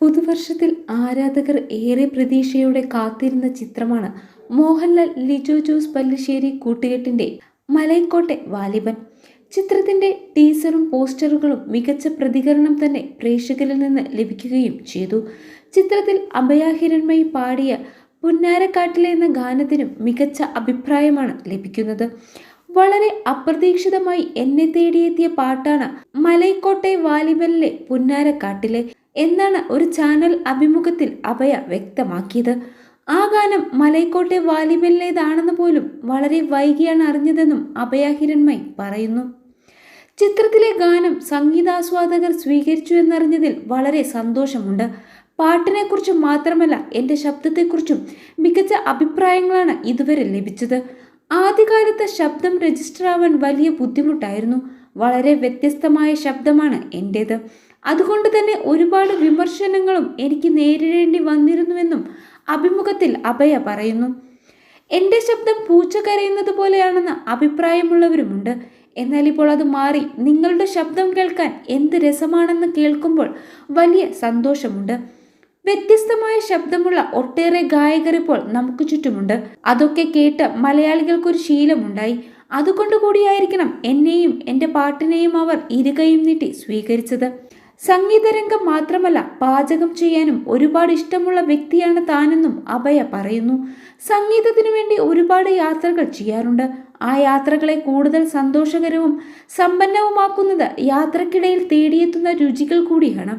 പുതുവർഷത്തിൽ ആരാധകർ ഏറെ പ്രതീക്ഷയോടെ കാത്തിരുന്ന ചിത്രമാണ് മോഹൻലാൽ ലിജോ ജോസ് പല്ലിശ്ശേരി കൂട്ടുകെട്ടിന്റെ മലയക്കോട്ടെ വാലിബൻ. ചിത്രത്തിന്റെ ടീസറും പോസ്റ്ററുകളും മികച്ച പ്രതികരണം തന്നെ പ്രേക്ഷകരിൽ നിന്ന് ലഭിക്കുകയും ചെയ്തു. ചിത്രത്തിൽ അഭയാഹിരൺമയി പാടിയ പുന്നാരക്കാട്ടിലെ എന്ന ഗാനത്തിനും മികച്ച അഭിപ്രായമാണ് ലഭിക്കുന്നത്. വളരെ അപ്രതീക്ഷിതമായി എന്നെ തേടിയെത്തിയ പാട്ടാണ് മലൈക്കോട്ടെ വാലിബലിലെ പുന്നാരക്കാട്ടിലെ. എന്നാണ് ഒരു ചാനൽ അഭിമുഖത്തിൽ അഭയ വ്യക്തമാക്കിയത്. ആ ഗാനം മലൈക്കോട്ടെ വാലിബലിലേതാണെന്ന് പോലും വളരെ വൈകിയാണ് അറിഞ്ഞതെന്നും അഭയ ഹിരൺമൈ പറയുന്നു. ചിത്രത്തിലെ ഗാനം സംഗീതാസ്വാദകർ സ്വീകരിച്ചു എന്നറിഞ്ഞതിൽ വളരെ സന്തോഷമുണ്ട്. പാട്ടിനെക്കുറിച്ചും മാത്രമല്ല എന്റെ ശബ്ദത്തെക്കുറിച്ചും മികച്ച അഭിപ്രായങ്ങളാണ് ഇതുവരെ ലഭിച്ചത്. ആദ്യകാലത്ത് ശബ്ദം രജിസ്റ്റർ ആവാൻ വലിയ ബുദ്ധിമുട്ടായിരുന്നു. വളരെ വ്യത്യസ്തമായ ശബ്ദമാണ് എന്റേത് അതുകൊണ്ട് തന്നെ ഒരുപാട് വിമർശനങ്ങളും എനിക്ക് നേരിടേണ്ടി വന്നിരുന്നുവെന്നും അഭിമുഖത്തിൽ അഭയ പറയുന്നു. എന്റെ ശബ്ദം പൂച്ച കരയുന്നത് പോലെയാണെന്ന് അഭിപ്രായമുള്ളവരുമുണ്ട്. എന്നാൽ ഇപ്പോൾ അത് മാറി നിങ്ങളുടെ ശബ്ദം കേൾക്കാൻ എന്ത് രസമാണെന്ന് കേൾക്കുമ്പോൾ വലിയ സന്തോഷമുണ്ട്. വ്യത്യസ്തമായ ശബ്ദമുള്ള ഒട്ടേറെ ഗായകർ ഇപ്പോൾ നമുക്ക് ചുറ്റുമുണ്ട്. അതൊക്കെ കേട്ട് മലയാളികൾക്കൊരു ശീലമുണ്ടായി. അതുകൊണ്ട് കൂടിയായിരിക്കണം എന്നെയും എന്റെ പാട്ടിനെയും അവർ ഇരുകയും നീട്ടി സ്വീകരിച്ചത്. സംഗീതരംഗം മാത്രമല്ല പാചകം ചെയ്യാനും ഒരുപാട് ഇഷ്ടമുള്ള വ്യക്തിയാണ് താനെന്നും അഭയ പറയുന്നു. സംഗീതത്തിനു വേണ്ടി ഒരുപാട് യാത്രകൾ ചെയ്യാറുണ്ട്. ആ യാത്രകളെ കൂടുതൽ സന്തോഷകരവും സമ്പന്നവുമാക്കുന്നത് യാത്രക്കിടയിൽ തേടിയെത്തുന്ന രുചികൾ കൂടിയാണ്.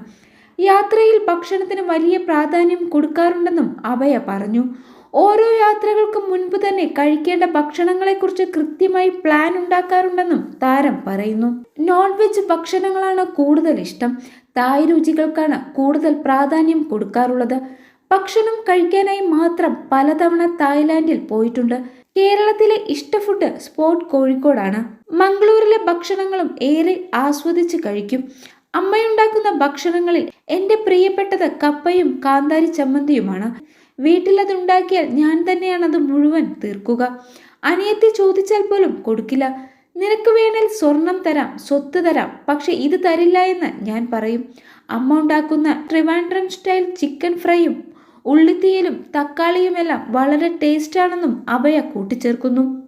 യാത്രയിൽ ഭക്ഷണത്തിന് വലിയ പ്രാധാന്യം കൊടുക്കാറുണ്ടെന്നും അഭയ പറഞ്ഞു. ഓരോ യാത്രകൾക്കും മുൻപ് തന്നെ കഴിക്കേണ്ട ഭക്ഷണങ്ങളെക്കുറിച്ച് കൃത്യമായി പ്ലാൻ ഉണ്ടാക്കാറുണ്ടെന്നും താരം പറയുന്നു. നോൺ വെജ് ഭക്ഷണങ്ങളാണ് കൂടുതൽ ഇഷ്ടം. തായ് രുചികൾക്കാണ് കൂടുതൽ പ്രാധാന്യം കൊടുക്കാറുള്ളത്. ഭക്ഷണം കഴിക്കാനായി മാത്രം പലതവണ തായ്ലാന്റിൽ പോയിട്ടുണ്ട്. കേരളത്തിലെ ഇഷ്ട ഫുഡ് സ്പോട്ട് കോഴിക്കോടാണ്. മംഗളൂരിലെ ഭക്ഷണങ്ങളും ഏറെ ആസ്വദിച്ച് കഴിക്കും. അമ്മയുണ്ടാക്കുന്ന ഭക്ഷണങ്ങളിൽ എന്റെ പ്രിയപ്പെട്ടത് കപ്പയും കാന്താരി ചമ്മന്തിയുമാണ്. ഉണ്ടാക്കിയാൽ ഞാൻ തന്നെയാണ് അത് മുഴുവൻ തീർക്കുക. അനിയത്തി ചോദിച്ചാൽ പോലും കൊടുക്കില്ല. നിനക്ക് വേണേൽ സ്വർണം തരാം സ്വത്ത് തരാം പക്ഷെ ഇത് തരില്ല എന്ന് ഞാൻ പറയും. അമ്മ ഉണ്ടാക്കുന്ന ട്രിവാൻഡ്രം സ്റ്റൈൽ ചിക്കൻ ഫ്രൈയും ഉള്ളിത്തീയലും തക്കാളിയുമെല്ലാം വളരെ ടേസ്റ്റാണെന്നും അഭയ കൂട്ടിച്ചേർക്കുന്നു.